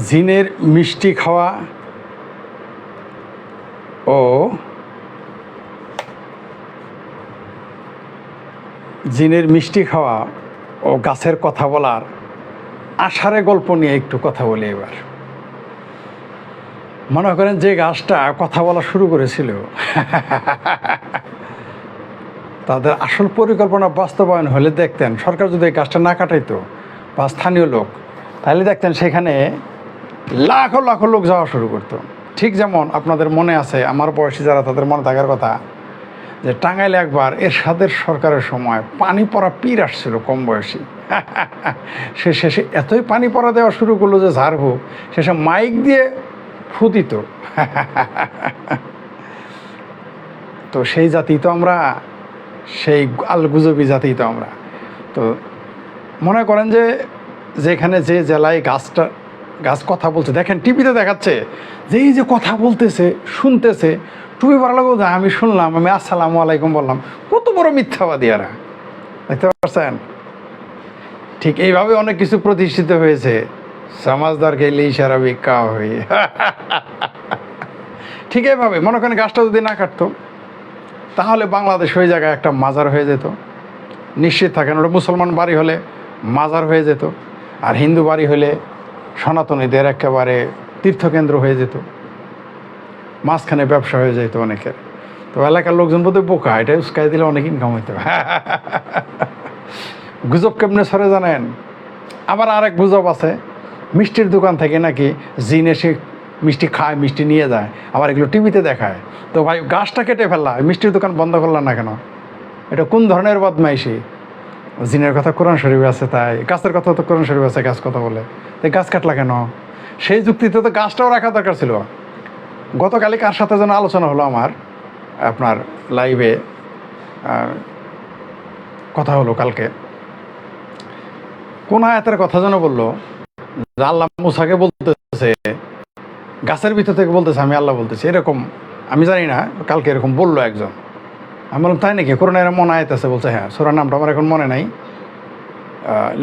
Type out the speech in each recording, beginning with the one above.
জিনের মিষ্টি খাওয়া ও জিনের মিষ্টি খাওয়া ও গাছের কথা বলার আষাঢ়ে গল্প নিয়ে একটু কথা বলি এবার। মনে করেন যে গাছটা কথা বলা শুরু করেছিল, তাদের আসল পরিকল্পনা বাস্তবায়ন হলে দেখতেন, সরকার যদি এই গাছটা না কাটাইতো বা স্থানীয় লোক, তাহলে দেখতেন সেখানে লাখো লাখো লোক যাওয়া শুরু করতো। ঠিক যেমন আপনাদের মনে আছে, আমার বয়সী যারা, তাদের মনে থাকার কথা যে টাঙ্গাইলে একবার এরশাদের সরকারের সময় পানি পড়া পীর আসছিল কম বয়সী। সে শেষে এতই পানি পড়া দেওয়া শুরু করল যে ঝাড় হোক শেষে মাইক দিয়ে ফুদিত তো সেই জাতি তো আমরা, সেই আলগুজবি জাতি তো আমরা। তো মনে করেন যে যেখানে যে জেলায় গাছটা গাছ কথা বলছে। দেখেন, টিভিতে দেখাচ্ছে, যে এই যে কথা বলতেছে, শুনতেছে, টুপি পড়া লাগো আমি শুনলাম, আমি আসসালামু আলাইকুম বললাম, কত বড় মিথ্যাবাদী এরা। দেখতে পাচ্ছেন? ঠিক এইভাবে অনেক কিছু প্রতিষ্ঠিত হয়েছে। সমাজদার গেলে ইশারা বিকা হয়ে ঠিক এইভাবে, মনে করেন গাছটা যদি না কাটতো, তাহলে বাংলাদেশ ওই জায়গায় একটা মাজার হয়ে যেত। নিশ্চিত থাকেন, ওটা মুসলমান বাড়ি হলে মাজার হয়ে যেত, আর হিন্দু বাড়ি হলে সনাতনীদের একেবারে তীর্থকেন্দ্র হয়ে যেত। মাঝখানে ব্যবসা হয়ে যেত অনেকের। তো এলাকার লোকজন বোধহয় বোকা, এটা উস্কাই দিলে অনেক ইনকাম হইতো। গুজব কেমনে সরে জানেন? আবার আরেক গুজব আছে। মিষ্টির দোকান থেকে নাকি জিন এসে মিষ্টি খায়, মিষ্টি নিয়ে যায়, আবার এগুলো টিভিতে দেখায়। তো ভাই, গাছটা কেটে ফেললা, মিষ্টির দোকান বন্ধ করলাম না কেন? এটা কোন ধরনের বদমাইশি? জিনের কথা কোরআন শরীফে আছে তাই, গাছের কথা তো কোরআন শরীফ আছে, গাছ কথা বলে। তাই গাছ কাটলা কেন? সেই যুক্তিতে তো গাছটাও রাখা দরকার ছিল। গতকালই কার সাথে যেন আলোচনা হলো আমার, আপনার লাইভে কথা হলো কালকে। কোন আয়াতের কথা যেন বলল? আল্লাহ মুসাকে বলতেছে, গাছের ভিতর থেকে বলতেছে, আমি আল্লাহ বলতেছি। এরকম, আমি জানি না, কালকে এরকম বলল একজন। আমি বললাম তাই নাকি? করোনা এরকম মনে আয়াত আছে বলছে হ্যাঁ সোরার নামটা আমার এখন মনে নাই।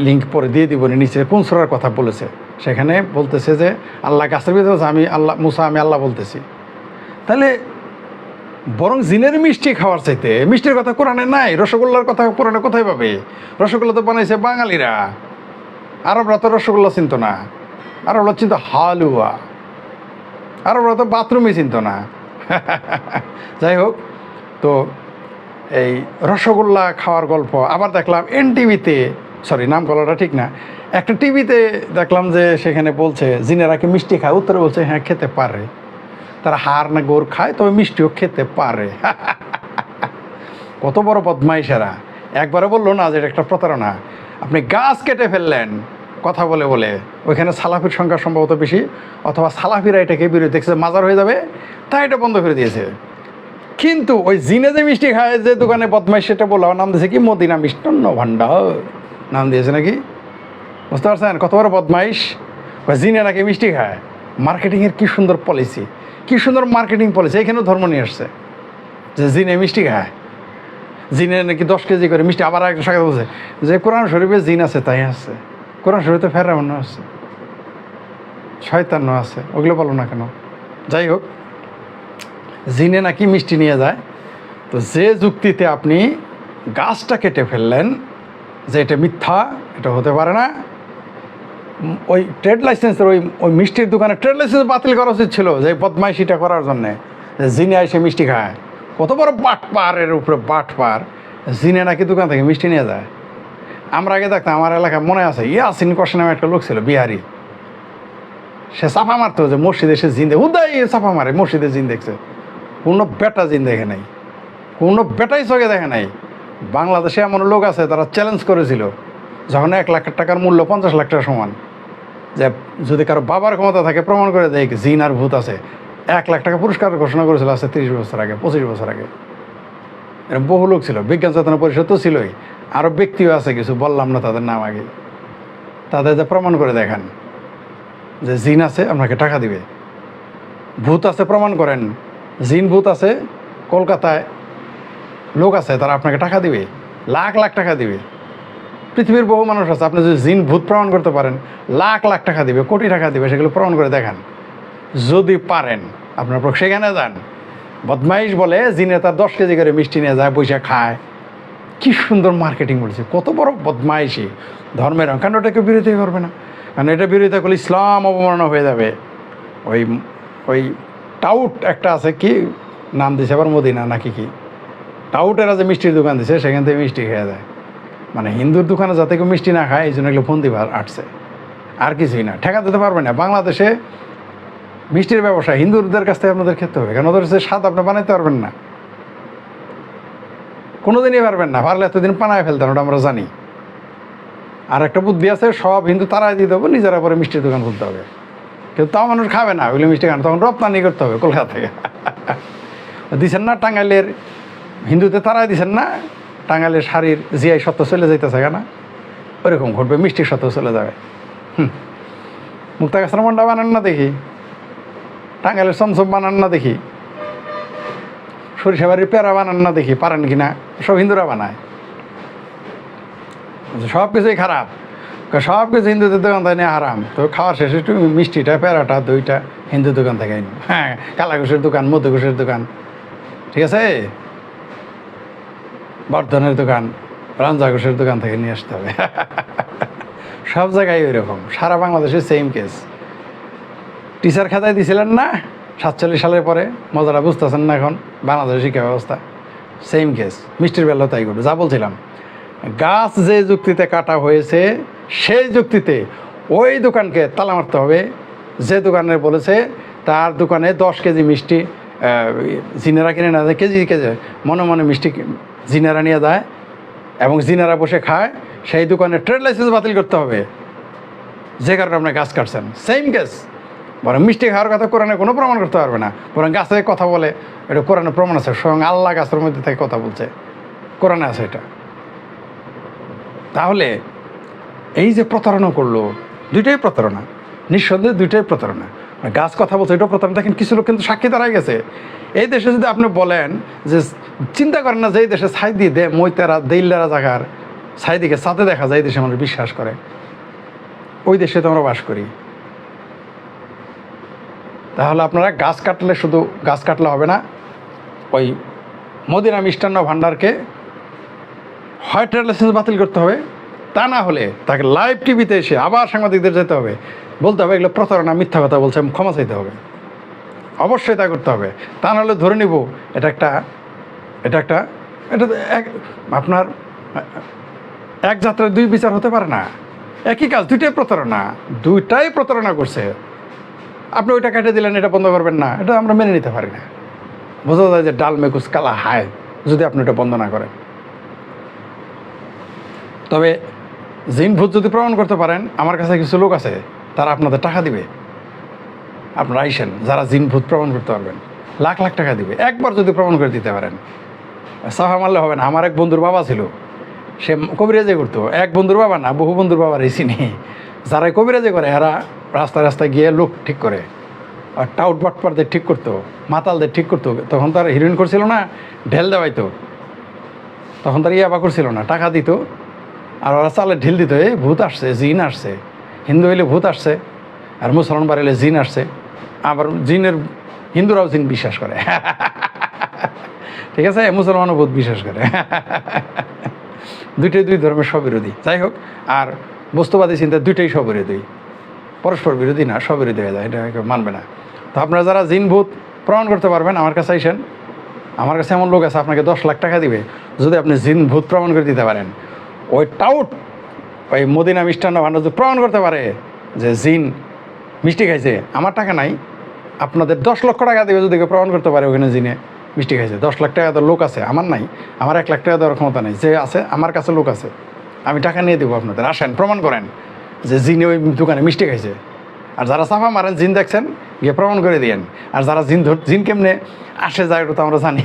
লিঙ্ক পরে দিয়ে দিব নিচে কোন সোরার কথা বলেছে? সেখানে বলতেছে যে, আল্লাহ গাছের ভিতরে আমি আল্লাহ, মুসা, আমি আল্লাহ বলতেছি। তাহলে, বরং জিনের মিষ্টি খাওয়ার চাইতে, মিষ্টির কথা কোরআনে নাই, রসগোল্লার কথা কোরআনে কোথায় পাবে? রসগোল্লা তো বানাইছে বাঙালিরা। আরবরা তো রসগোল্লা চিনত না। আরবরা চিন্ত হালুয়া। আরবরা তো বাথরুমই চিনত না। যাই হোক, তো এই রসগোল্লা খাওয়ার গল্প। আবার দেখলাম এন টিভিতে সরি নাম গলাটা ঠিক না, একটা টিভিতে দেখলাম যে সেখানে বলছে, জিনেরা কি মিষ্টি খায়? উত্তরে বলছে হ্যাঁ খেতে পারে। তারা হার না গোর খায়, তবে মিষ্টিও খেতে পারে। কত বড় বদমাইশেরা। একবারে বলল না যে এটা একটা প্রতারণা। আপনি গাছ কেটে ফেললেন, কথা বলে বলে। ওইখানে সালাফির সংখ্যা সম্ভবত বেশি, অথবা সালাফিরা এটাকে বিরোধী দেখছে মাজার হয়ে যাবে, তাই এটা বন্ধ করে দিয়েছে। কিন্তু ওই জিনে যে মিষ্টি খায় যে দোকানে বদমাইশ, সেটা বলা নাম দিয়েছে কি? মদিনা মিষ্টান্ন ভাণ্ডার নাম দিয়েছে নাকি? বুঝতে পারছেন? কত বড় বদমাইশ। ওই জিনে নাকি মিষ্টি খায়। মার্কেটিংয়ের কি সুন্দর পলিসি কি সুন্দর মার্কেটিং পলিসি এখানেও ধর্ম নিয়ে আসছে। যে জিনে মিষ্টি খায়। জিনে নাকি দশ কেজি করে মিষ্টি, আবার একটা সাথে বলছে যে কোরআন শরীফে জিন আছে, তাই আছে। কোরআন শরীফে ফেরাউন আছে। শয়তান্ন আছে। ওগুলো বলো না কেন? যাই হোক। জিনে নাকি মিষ্টি নিয়ে যায়। তো যে যুক্তিতে আপনি গাছটা কেটে ফেললেন, যে এটা মিথ্যা, এটা হতে পারে না। ওই ট্রেড লাইসেন্সের ওই ওই মিষ্টির দোকানে ট্রেড লাইসেন্স বাতিল করা উচিত ছিল, যে বদমাইশিটা করার জন্যে। জিনে এসে মিষ্টি খায়। কত বড় বাট পার, এর উপরে বাট পার। জিনে নাকি দোকান থেকে মিষ্টি নিয়ে যায়। আমরা আগে দেখতাম, আমার এলাকায় মনে আছে, ইয়াসিন কষে নামে একটা লোক ছিল, বিহারি। সে চাপা মারতো যে মসজিদে সে জিন দেখে উদয় চাপা মারে, মসজিদে জিন দেখছে। কোনো বেটা জিন দেখে নাই। কোনো বেটাই চোখে দেখে নাই। বাংলাদেশে এমন লোক আছে, তারা চ্যালেঞ্জ করেছিল, যখন এক লাখ টাকার মূল্য পঞ্চাশ লাখ টাকা সমান। যে যদি কারও বাবার ক্ষমতা থাকে, প্রমাণ করে দেয় জিন আর ভূত আছে। এক লাখ টাকা পুরস্কার ঘোষণা করেছিল আছে তিরিশ বছর আগে, পঁচিশ বছর আগে। এরকম বহু লোক ছিল, বিজ্ঞান চেতনা পরিষদ তো ছিলই। আরও ব্যক্তিও আছে কিছু, বললাম না তাদের নাম আগে। তাদের যে প্রমাণ করে দেখান, যে জিন আছে, আপনাকে টাকা দিবে। ভূত আছে, প্রমাণ করেন। জিন ভূত আছে, কলকাতায় লোক আছে, তারা আপনাকে টাকা দিবে, লাখ লাখ টাকা দিবে। পৃথিবীর বহু মানুষ আছে, আপনি যদি জিন ভূত প্রমাণ করতে পারেন, লাখ লাখ টাকা দিবে, কোটি টাকা দিবে, সেগুলো প্রমাণ করে দেখান। যদি পারেন, আপনার সেখানে যান। বদমাইশ বলে জিনে তার দশ কেজি করে মিষ্টি নিয়ে যায়, বসে খায়। কি সুন্দর মার্কেটিং করেছে, কত বড় বদমাইশি। ধর্মের কারণ ওটাকে বিরোধী করবে না। কারণ এটা বিরোধিতা করলে ইসলাম অবমাননা হয়ে যাবে। ওই ওই টাউট একটা আছে কি? নাম দিছে আবার মদিনা নাকি কি? টাউটেরা যে মিষ্টির দোকান দিছে, সেখান থেকে মিষ্টি খেয়ে যায় মানে হিন্দুর দোকানে যাতে কেউ মিষ্টি না খায়, এই জন্য এগুলো ফোন দিবার আটছে। আর কিছুই না। ঠেকা দিতে পারবে না। বাংলাদেশে মিষ্টির ব্যবসা হিন্দুদের কাছ থেকে আপনাদের খেতে হবে। কারণ ওদের সে স্বাদ আপনি বানাইতে পারবেন না। কোনোদিনই পারবেন না। পারলে এতদিন পানায় ফেলতেন, ওটা আমরা জানি। আর একটা বুদ্ধি আছে, সব হিন্দু তারাই দিতে হবে নিজেরা পরে মিষ্টির দোকান খুলতে হবে। কিন্তু তাও মানুষ খাবে না, ওইগুলো মিষ্টি খান তখন রপ্তানি করতে হবে কলকাতা থেকে। দিছেন না টাঙ্গাইলের, হিন্দুতে তারাই দিছেন না, টাঙ্গাইলের শাড়ির জিআই সত্য চলে যাইতেছে কেনা? ওরকম ঘটবে, মিষ্টির সত্য চলে যাবে। হুম। মুক্তা গাছের মন্ডা বানান না দেখি। টাঙ্গাইলের চমচম বানান না দেখি। সরিষাবাড়ির পেয়ারা বানান না দেখি, পারেন কি না সব হিন্দুরা বানায়। সব কিছুই খারাপ। সব কিছু হিন্দুদের দোকান থেকে হারাম। তো খাওয়ার শেষে একটু মিষ্টিটা প্যারাটা দইটা হিন্দু দোকান থেকে হ্যাঁ কালাঘোষের দোকান মধ্যঘোষের দোকান। ঠিক আছে? বর্ধনের দোকান রাঞ্জা ঘোষের দোকান থেকে নিয়ে আসতে হবে। সব জায়গায় ওই রকম সারা বাংলাদেশে সেম কেস টিচার খাতায় দিছিলেন না? সাতচল্লিশ সালের পরে। মজাটা বুঝতেছেন না এখন? বাংলাদেশের শিক্ষা ব্যবস্থা। সেম কেস মিষ্টির বেলাও তাই করবে। যা বলছিলাম। গাছ যে যুক্তিতে কাটা হয়েছে, সেই যুক্তিতে ওই দোকানকে তালা মারতে হবে। যে দোকানে বলেছে, তার দোকানে দশ কেজি মিষ্টি জিনেরা কিনে না যায় কেজি কেজি মনে মনে মিষ্টি জিনেরা নিয়ে যায় এবং জিনেরা বসে খায়, সেই দোকানে ট্রেড লাইসেন্স বাতিল করতে হবে। যে কারণে আপনি গাছ কাটছেন। সেম কেস বরং মিষ্টি খাওয়ার কথা কোরআনে কোনো প্রমাণ করতে পারবে না। বরং গাছ থেকে কথা বলে, এটা কোরআনে প্রমাণ আছে, স্বয়ং আল্লাহ গাছের মধ্যে থেকে কথা বলছে। কোরআনে আছে এটা। তাহলে এই যে প্রতারণা করল, দুইটাই প্রতারণা, নিঃসন্দেহে দুইটাই প্রতারণা। মানে গাছ কথা বলছে, এটাও প্রতারণা। দেখেন কিছু লোক কিন্তু সাক্ষী দাঁড়ায় গেছে। এই দেশে যদি আপনি বলেন যে, চিন্তা করেন না যে, এই দেশে সাইদি দে, মৈতারা, দেইল্লারা জায়গার সাইদিকে সাথে দেখা যায়, এই দেশে মানুষ বিশ্বাস করে। ওই দেশে তো আমরা বাস করি। তাহলে আপনারা গাছ কাটলে শুধু গাছ কাটলে হবে না, ওই মদিনা মিষ্টান্ন ভাণ্ডারকে হয় ট্রেড লাইসেন্স বাতিল করতে হবে, তা না হলে তাকে লাইভ টিভিতে এসে আবার সাংবাদিকদের যেতে হবে। বলতে হবে এগুলো প্রতারণা, মিথ্যা কথা বলছে ক্ষমা চাইতে হবে। অবশ্যই তা করতে হবে। তা নাহলে ধরে নিব এটা একটা এটা একটা, এটা এক, আপনার এক যাত্রায় দুই বিচার হতে পারে না। একই কাজ, দুইটাই প্রতারণা দুইটাই প্রতারণা করছে। আপনি ওইটা কেটে দিলেন, এটা বন্ধ করবেন না, এটা আমরা মেনে নিতে পারি না। বোঝা যায় যে ডাল মেকুস কালা হায়, যদি আপনি এটা বন্ধ না করেন। তবে জিন ভূত যদি প্রমাণ করতে পারেন, আমার কাছে কিছু লোক আছে, তারা আপনাদের টাকা দিবে। আপনারা আইসেন, যারা জিন ভূত প্রমাণ করতে পারবেন, লাখ লাখ টাকা দিবে। একবার যদি প্রমাণ করে দিতে পারেন, সাফা মারলে হবে না। আমার এক বন্ধুর বাবা ছিল, সে কবিরাজে করতো। এক বন্ধুর বাবা না, বহু বন্ধুর বাবার এই চিনি। যারা কবিরাজে করে, এরা রাস্তায় রাস্তায় গিয়ে লোক ঠিক করে, আর টাউট বাটপারদের ঠিক করতো, মাতালদের ঠিক করতো। তখন তার হিরোইন করছিল না, ঢেল দেওয়াইতো। তখন তার ইয়াবা করছিল না, টাকা দিত। আর ওরা চালে ঢিল দিত, এই ভূত আসছে, জিন আসছে। হিন্দু হইলে ভূত আসছে, আর মুসলমান বাড়িলে জিন আসছে। আবার জিনের, হিন্দুরাও জিন বিশ্বাস করে। ঠিক আছে? মুসলমানও ভূত বিশ্বাস করে। দুইটাই দুই ধর্মের স্ববিরোধী। যাই হোক, আর বস্তুবাদী চিন্তা দুইটাই স্ববিরোধী। পরস্পর বিরোধী না, স্ববিরোধী হয়ে যায়, এটা মানবে না। তো আপনারা যারা জিন, ভূত প্রমাণ করতে পারবেন, আমার কাছে আইসেন। আমার কাছে এমন লোক আছে, আপনাকে দশ লাখ টাকা দিবে। যদি আপনি জিন, ভূত প্রমাণ করে দিতে পারেন ওই টাউট ওই মদিনা মিষ্টান্ন ভাণ্ডার প্রমাণ করতে পারে যে জিন মিষ্টি খাইছে, আমার টাকা নাই, আপনাদের দশ লক্ষ টাকা দেবে যদি প্রমাণ করতে পারে ওখানে জিনে মিষ্টি খাইছে। দশ লাখ টাকা তো লোক আছে, আমার নাই, আমার এক লাখ টাকা দেওয়ার ক্ষমতা নেই, যে আছে আমার কাছে লোক আছে, আমি টাকা নিয়ে দেবো আপনাদের। আসেন, প্রমাণ করেন যে জিনে ওই দোকানে মিষ্টি খাইছে। আর যারা সাফা মারেন, জিন দেখছেন, গিয়ে প্রমাণ করে দিয়েন। আর যারা জিন জিন কেমনে আসে যায় ওটা তো আমরা জানি।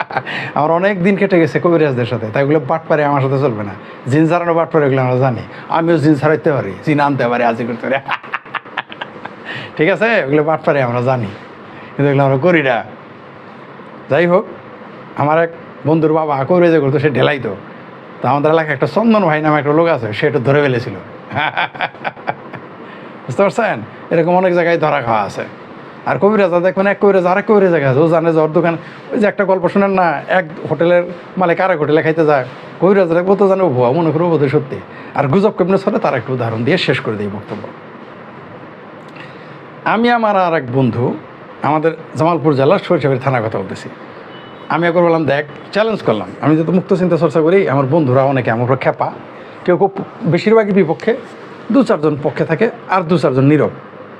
আমার অনেক দিন কেটে গেছে কবিরাজদের সাথে, তাই ওগুলো বাট পারে আমার সাথে চলবে না। জিন ছাড়ানো বাট পারে এগুলো আমরা জানি। আমিও জিন ছাড়াইতে পারি, জিন আনতে পারি আজি করতে পারি। ঠিক আছে? ওগুলো বাট পারে আমরা জানি, কিন্তু এগুলো আমরা করি না। যাই হোক, আমার এক বন্ধুর বাবা কবিরাজে করতো, সে ঢেলাইতো। তো আমাদের এলাকায় একটা চন্দন ভাই নামে একটা লোক আছে, সে একটু ধরে ফেলেছিল। বুঝতে পারছেন? এরকম অনেক জায়গায় ধরা খাওয়া আছে। আর কবিরাজা দেখবেন, এক কবিরাজ আরেক কবিরাজ আছে। ও জানে যে ওর দোকান, ওই যে একটা গল্প শোনেন না, এক হোটেলের মালিক আরেক হোটেলে খাইতে যায়। কবিরাজ দেখব তো জানে ও ভুয়া মনে করব বোধহয় সত্যি। আর গুজব কেমনে চলে তার একটু উদাহরণ দিয়ে শেষ করে দিই বক্তব্য। আমি আমার আর এক বন্ধু, আমাদের জামালপুর জেলার সরিষাবাড়ি থানার কথা বলতেছি। আমি একবার বললাম, দেখ চ্যালেঞ্জ করলাম। আমি যেহেতু মুক্ত চিন্তা চর্চা করি, আমার বন্ধুরা অনেকে আমার খেপা কেউ খুব বেশিরভাগই বিপক্ষে। দু চারজন পক্ষে থাকে আর দু চারজন নীরব।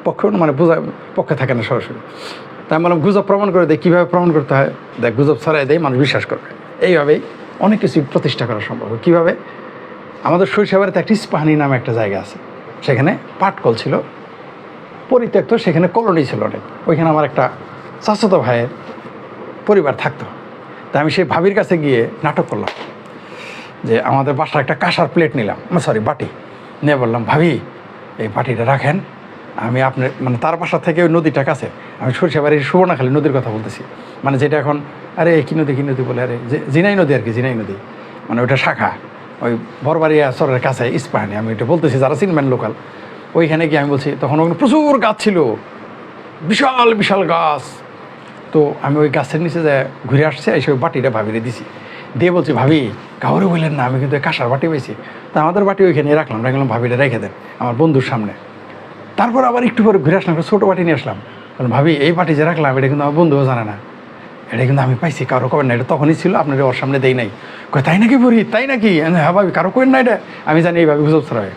পক্ষে মানে বোঝা পক্ষে থাকে না সরাসরি। তাই বললাম, গুজব প্রমাণ করে দেয় কীভাবে প্রমাণ করতে হয়? দেখ, গুজব ছড়াই দেয় মানুষ বিশ্বাস করবে। এইভাবেই অনেক কিছু প্রতিষ্ঠা করা সম্ভব কীভাবে? আমাদের সরিষাবাড়িতে একটি ইস্পাহানি নামে একটা জায়গা আছে। সেখানে পাটকল ছিল। পরিত্যক্ত, সেখানে কলোনি ছিল অনেক। ওইখানে আমার একটা চাচাতো ভাইয়ের পরিবার থাকতো। তাই আমি সেই ভাবির কাছে গিয়ে নাটক করলাম। যে আমাদের বাসার একটা কাঁসার প্লেট নিলাম। সরি বাটি। নিয়ে বললাম, ভাবি, এই বাটিটা রাখেন। আমি আপনার মানে তার বাসা থেকে ওই নদীটা কাছে। আমি সরিষাবাড়ির সুবর্ণাখালী নদীর কথা বলতেছি। মানে যেটা এখন, আরে, কি নদী কি নদী? বলে, আরে জিনাই নদী আর কি, জিনাই নদী। মানে ওইটা শাখা। ওই বরবাড়িয়া সরের কাছে, ইস্পাহানি। আমি এটা বলতেছি যারা চিনবেন লোকাল। ওইখানে গিয়ে আমি বলছি, তখন ওখানে প্রচুর গাছ ছিল। বিশাল বিশাল গাছ। তো আমি ওই গাছের নিচে যে ঘুরে আসছি, এসে ওই বাটিটা ভাবিরে দিছি। দিয়ে বলছি, ভাবি, কাউরে বললেন না, আমি কিন্তু কাঁসার বাটি পেয়েছি তা আমাদের বাটি ওইখানে রাখলাম রাখলাম ভাবিটা রেখে দেন, আমার বন্ধুর সামনে। তারপর আবার একটু পরে ঘুরে আসলাম ছোটো বাটি নিয়ে আসলাম। কারণ ভাবি, এই বাটি যে রাখলাম, এটা কিন্তু আমার বন্ধুও জানে না। এটা কিন্তু আমি পাইছি, কারও কবেন না, এটা তখনই ছিল, আপনার ওর সামনে দেই নাই। কয়, তাই নাকি পড়ি তাই নাকি? হ্যাঁ ভাবি, কারও করেন না এটা, আমি জানি এইভাবে গুজব ছড়াবে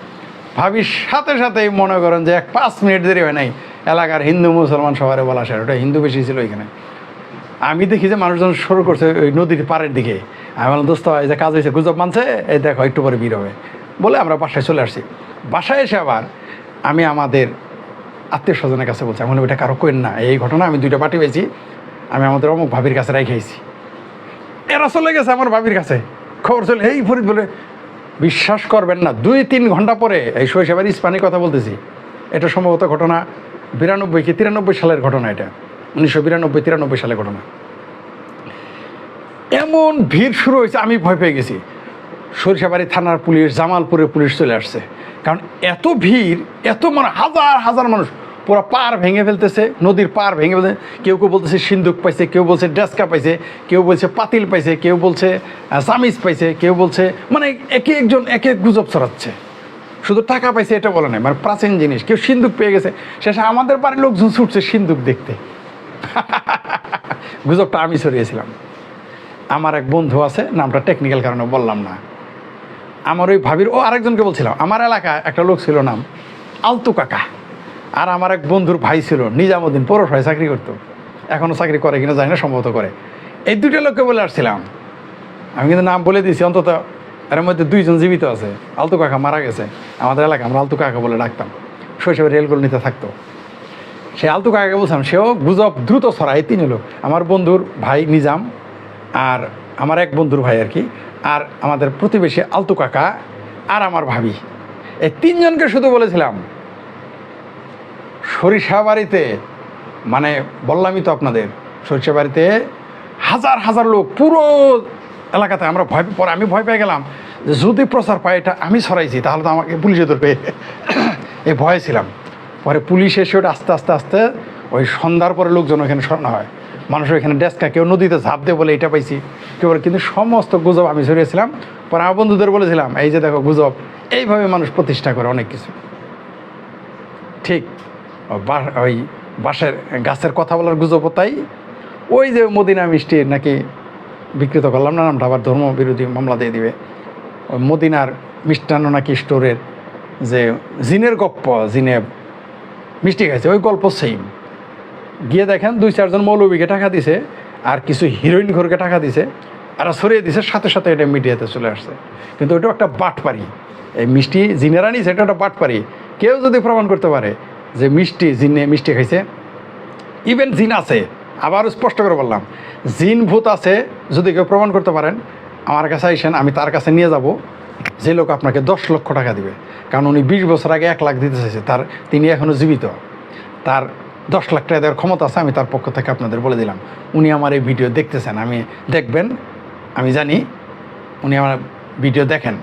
ভাবির সাথে সাথে মনে করেন যে এক পাঁচ মিনিট দেরি হয় নাই, এলাকার হিন্দু মুসলমান সবারে বলা সে ওটা হিন্দু বেশি ছিল ওইখানে। আমি দেখি যে মানুষজন শুরু করছে ওই নদীর পাড়ের দিকে আমি বললাম দোস্ত এই যে কাজ হয়েছে গুজব মানছে? এই দেখো একটু পরে বের হবে। বলে আমরা বাসায় চলে আসছি বাসায় এসে আবার আমি আমাদের আত্মীয় স্বজনের কাছে বলছি আমি বললাম, এটা কারও কেন না। এই ঘটনা আমি দুইটা পাটি পেয়েছি আমি আমাদের অমুক ভাবির কাছে রেখেছি এরা চলে গেছে আমার ভাবির কাছে। খবর চলে এই ফরিদ বলে বিশ্বাস করবেন না দুই তিন ঘণ্টা পরে এই শৈশবের ইস্পানি কথা বলতেছি। এটা সম্ভবত ঘটনা বিরানব্বই কি তিরানব্বই সালের ঘটনা এটা। উনিশশো বিরানব্বই তিরানব্বই সালের ঘটনা। এমন ভিড় শুরু হয়েছে, আমি ভয় পেয়ে গেছি। সরিষাবাড়ি থানার পুলিশ, জামালপুরের পুলিশ চলে আসছে। কারণ এত ভিড়, এত মানে হাজার হাজার মানুষ, পুরো পার ভেঙে ফেলতেছে, নদীর পার ভেঙে ফেলতে কেউ কেউ বলতেছে সিন্দুক পাইছে, কেউ বলছে ডেস্কা পাইছে, কেউ বলছে পাতিল পাইছে, কেউ বলছে সামিজ পাইছে, কেউ বলছে মানে একে একজন, এক এক গুজব ছড়াচ্ছে। শুধু টাকা পাইছে এটা বলে নাই মানে প্রাচীন জিনিস। কেউ সিন্দুক পেয়ে গেছে। শেষে আমাদের বাড়ির লোকজন ছুটছে সিন্দুক দেখতে। গুজবটা আমি ছড়িয়েছিলাম। আমার এক বন্ধু আছে, নামটা টেকনিক্যাল কারণে বললাম না। আমার ওই ভাবির, ও আরেকজনকে বলছিলাম, আমার এলাকায় একটা লোক ছিল নাম আলতু কাকা। আর আমার এক বন্ধুর ভাই ছিল, নিজামুদ্দিন, পৌরসভায় চাকরি করতো। এখনও চাকরি করে কিনা জানি না, সম্ভবত করে। এই দুটো লোককে বলে আসছিলাম। আমি কিন্তু নাম বলে দিয়েছি, অন্তত এর মধ্যে দুইজন জীবিত আছে। আলতু কাকা মারা গেছে। আমাদের এলাকায় আমরা আলতু কাকা বলে ডাকতাম। শৈশবে রেলগুলো নিতে থাকতো। সে আলতু কাকাকে বলছিলাম, সেও গুজব দ্রুত ছড়ায় তিনি লোক। আমার বন্ধুর ভাই নিজাম আর আমার এক বন্ধুর ভাই আর কি, আর আমাদের প্রতিবেশী আলতু কাকা আর আমার ভাবি। এই তিনজনকে শুধু বলেছিলাম, সরিষা বাড়িতে মানে বললামই তো আপনাদের, সরিষা বাড়িতে হাজার হাজার লোক, পুরো এলাকাতে আমরা ভয়, পরে আমি ভয় পেয়ে গেলাম যে যদি প্রচার পাই এটা আমি ছড়াইছি, তাহলে তো আমাকে পুলিশে ধরবে। এই ভয়ে ছিলাম। পরে পুলিশ এসে ওটা আস্তে আস্তে আস্তে ওই সন্ধ্যার পরে লোকজন ওখানে সরানো হয়। মানুষ এখানে ডেস্কা কেউ নদীতে ঝাঁপ দিয়ে বলে এটা পাইছি। কেউ বলে, কিন্তু সমস্ত গুজব আমি ছড়িয়েছিলাম পরে আমার বন্ধুদের বলেছিলাম, এই যে দেখো গুজব, এইভাবে মানুষ প্রতিষ্ঠা করে অনেক কিছু। ঠিক ওই বাঁশের, গাছের কথা বলার গুজবও তাই। ওই যে মদিনা মিষ্টির নাকি বিকৃত করলাম না, নামটা আবার ধর্ম বিরোধী মামলা দিয়ে দিবে। ওই মদিনার মিষ্টান্ন নাকি স্টোরের যে জিনের গপ্প, জিনে মিষ্টি খাইছে, ওই গল্প সেম গিয়ে দেখেন দুই চারজন মৌলবীকে টাকা দিছে, আর কিছু হিরোইন ঘরকে টাকা দিছে আর সরিয়ে দিছে, সাথে সাথে এটা মিডিয়াতে চলে আসছে। কিন্তু ওটাও একটা বাটপারি। এই মিষ্টি জিনেরা নিছে, এটা একটা বাটপারি। কেউ যদি প্রমাণ করতে পারে যে মিষ্টি জিনে মিষ্টি খাইছে ইভেন জিন আছে, আবারও স্পষ্ট করে বললাম, জিন ভূত আছে, যদি কেউ প্রমাণ করতে পারেন, আমার কাছে আইসেন, আমি তার কাছে নিয়ে যাব, যে লোক আপনাকে দশ লক্ষ টাকা দিবে। কারণ উনি বিশ বছর আগে এক লাখ দিতে চাইছে, তার, তিনি এখনও জীবিত। তার দশ লাখ টাকা দেওয়ার ক্ষমতা আছে, আমি তার পক্ষ থেকে আপনাদের বলে দিলাম। উনি আমার এই ভিডিও দেখতেছেন, আমি দেখবেন, আমি জানি উনি আমার ভিডিও দেখেন।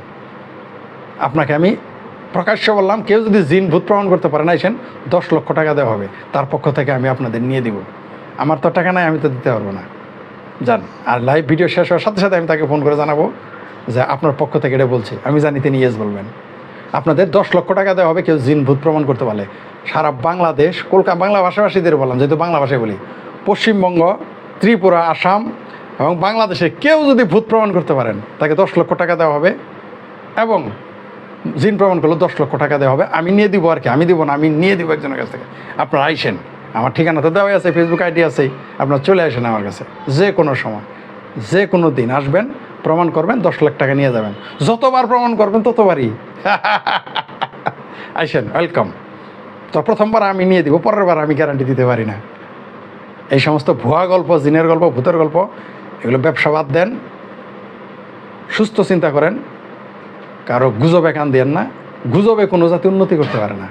আপনাকে আমি প্রকাশ্য বললাম, কেউ যদি জিন ভূত প্রমাণ করতে পারে না দশ লক্ষ টাকা দেওয়া হবে, তার পক্ষ থেকে আমি আপনাদের নিয়ে দিব। আমার তো টাকা নাই, আমি তো দিতে পারব না। যান, আর লাইভ ভিডিও শেষ হওয়ার সাথে সাথে আমি তাকে ফোন করে জানাব যে আপনার পক্ষ থেকে এটা বলছি। আমি জানি তিনি ইয়েস বলবেন। আপনাদের দশ লক্ষ টাকা দেওয়া হবে, কেউ জিন ভূত প্রমাণ করতে পারলে। সারা বাংলাদেশ কলকাতা বাংলা ভাষাভাষীদের বললাম, যেহেতু বাংলা ভাষায় বলি। পশ্চিমবঙ্গ, ত্রিপুরা, আসাম এবং বাংলাদেশে কেউ যদি ভূত প্রমাণ করতে পারেন, তাকে দশ লক্ষ টাকা দেওয়া হবে এবং জিন প্রমাণ করলে দশ লক্ষ টাকা দেওয়া হবে। আমি নিয়ে দিব আর কি, আমি দিব না, আমি নিয়ে দিব একজনের কাছ থেকে। আপনারা আইসেন, আমার ঠিকানা তো দেওয়াই আছে ফেসবুক আইডি আছে, আপনারা চলে আসেন আমার কাছে। যে কোনো সময়, যে কোনো দিন আসবেন, প্রমাণ করবেন, দশ লাখ টাকা নিয়ে যাবেন। যতবার প্রমাণ করবেন ততবারই। আইসেন ওয়েলকাম তো প্রথমবার আমি নিয়ে দিব পরের বার আমি গ্যারান্টি দিতে পারি না। এই সমস্ত ভুয়া গল্প, জিনের গল্প, ভূতের গল্প, এগুলো ব্যবসা বাদ দেন, সুস্থ চিন্তা করেন, কারও গুজবে কান দেন না, গুজবে কোনো জাতি উন্নতি করতে পারে না।